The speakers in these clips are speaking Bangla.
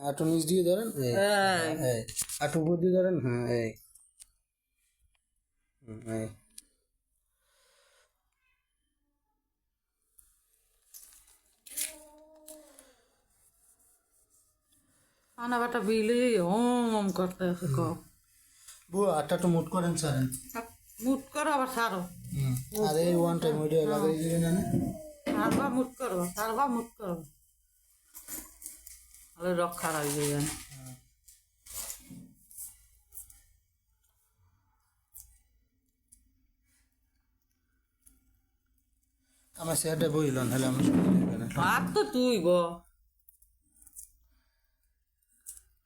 আটু নিচ দিয়ে ধরেন? আটু উপর দিয়ে ধরেন? হ্যাঁ এই। আনা বেটা বিলি ওম করতে বুয়া আটটা তো মুট করেন সারেন মুট করো আবার সারো আর ওয়ান টাইম ওইটা লাগাই দিলেন জানে সারবা মুট করব সারবা মুট করব। তাহলে রক্ষা রাখবে জানি আমার সেটা বইল নাহলে আমি শুনে দেখবেন আর তো তুই গো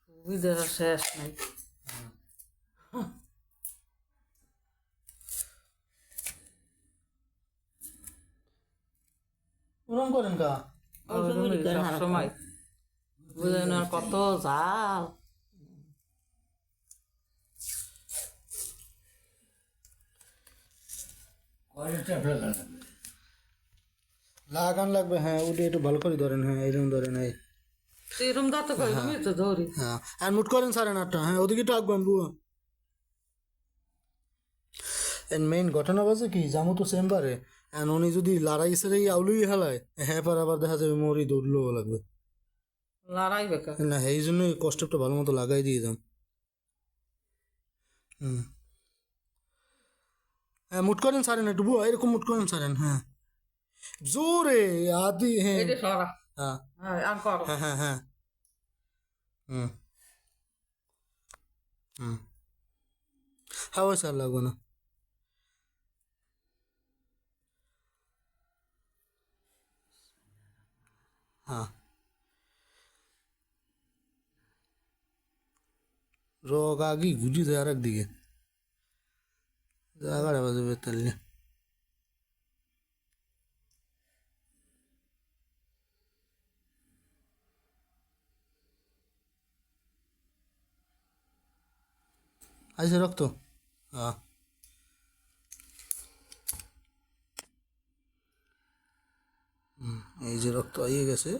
সুবিধার শেষ নাই। ওরম করেন কা? সময় বুঝলেন আর কত জাল লাগান লাগবে হ্যাঁ ওটা একটু ভালো করে ধরেন হ্যাঁ এরকম ধরেন এই। এরম দা তো ধরি। হ্যাঁ আর মুট করেন সারেন আটটা হ্যাঁ ওদিকে টাকবেন বুয়া এন মেইন ঘটনা বাজে কি জামু তো চেম্বারে এন উনি যদি লড়াই সেরে আউলুই হেলায় হ্যাঁ পার আবার দেখা যাবে মরি দৌড়লো লাগবে। লড়াই বেকা না এই জন্যই কষ্টটা ভালো মতো লাগাই দিয়ে দাম হুম। হ্যাঁ মুট করেন সারেন একটু বুয়া এরকম মুট করেন সারেন হ্যাঁ। জোরে আদি হ্যাঁ। হ্যাঁ। হ্যাঁ হ্যাঁ হ্যাঁ হ্যাঁ। হুম। হুম। হ্যাঁ ওই স্যার লাগবে না। হ্যাঁ। রোগ আগে গুজি দেয় আর একদিকে বাজবে তাহলে আইসে রক্ত? হ্যাঁ এই যে রক্ত আইয়ে গেছে।